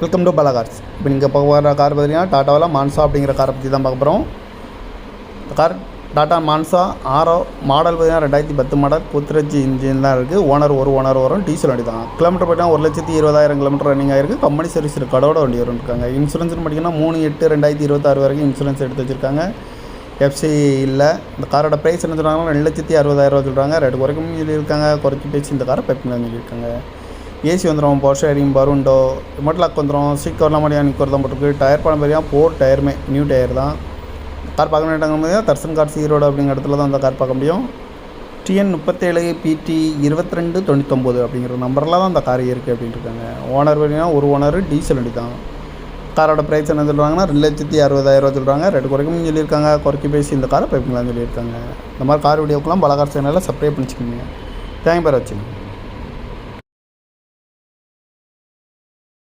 Welcome to Bala cars இப்போ நீங்கள் பார்க்க வர கார் பார்த்தீங்கன்னா டாட்டாவில் மான்சா அப்படிங்கிற காரை பற்றி தான் பார்க்க போகிறோம் இந்த car Tata Manza Aura model பார்த்தீங்கன்னா ரெண்டாயிரத்தி பத்து மாடல் புத்துரட்சி இன்ஜின் தான் இருக்குது ஓனர் ஒரு ஓனர் வரும். டீசல் வண்டி தான். கிலோமீட்டர் பார்த்தீங்கன்னா ஒரு லட்சத்தி இருபதாயிரம் கிலோமீட்டர் ரன்னிங் ஆயிருக்கு கம்பெனி சர்வீஸ் ரெக்கார்டோட வண்டி வரும் இருக்காங்க இன்சூரன்ஸ்னு பார்த்தீங்கன்னா மூணு எட்டு ரெண்டாயிரத்தி இருபத்தாறு வரைக்கும் இன்சூரன்ஸ் எடுத்து வச்சுருக்காங்க. எஃப்சி இல்லை. இந்த காரோட ப்ரைஸ் என்ன சொல்கிறாங்கன்னா ரெண்டு லட்சத்தி அறுபதாயிரரூவா சொல்கிறாங்க ரெண்டு குறைக்கும் சொல்லியிருக்காங்க. குறைச்சி பேசி இந்த காரை பைப்பிங் சொல்லியிருக்காங்க ஏசி வந்துடும் பவர் ஷேரிங் பருண்டோ ரிமோட் லாக் வந்துடும் சீட் கவர்லாம் எனக்கு ஒரு தான் போட்டிருக்கு. டயர் பணம் பெரியா ஃபோர் டயருமே நியூ டயர் தான். கார் பார்க்க வேண்டாங்க தர்சன் கார்ஸ் ஈரோடு அப்படிங்கிற இடத்துல தான் அந்த கார் பார்க்க முடியும். டிஎன் முப்பத்தேழு பிடி இருபத்தி ரெண்டு தொண்ணூத்தொம்பது அப்படிங்கிற நம்பரில் தான் அந்த கார் இருக்குது அப்படின்ட்டு இருக்காங்க. ஓனர் பார்த்தீங்கன்னா ஒரு ஓனர் டீசல் வண்டி தான். காரோட ப்ரைஸ் என்ன சொல்கிறாங்கன்னா ரெண்டு லட்சத்தி அறுபதாயிரரூவா சொல்கிறாங்க ரெண்டு குறைக்கும் சொல்லியிருக்காங்க. குறைக்கி பேசி இந்த காரை பைப்பிங்லாம் சொல்லியிருக்காங்க. இந்த மாதிரி கார் வீடியோக்கெல்லாம் பல கார் சேனலில் சப்ஸ்கிரைப் பண்ணிச்சுக்கோங்க. தேங்க் பேர் வச்சுக்கோங்க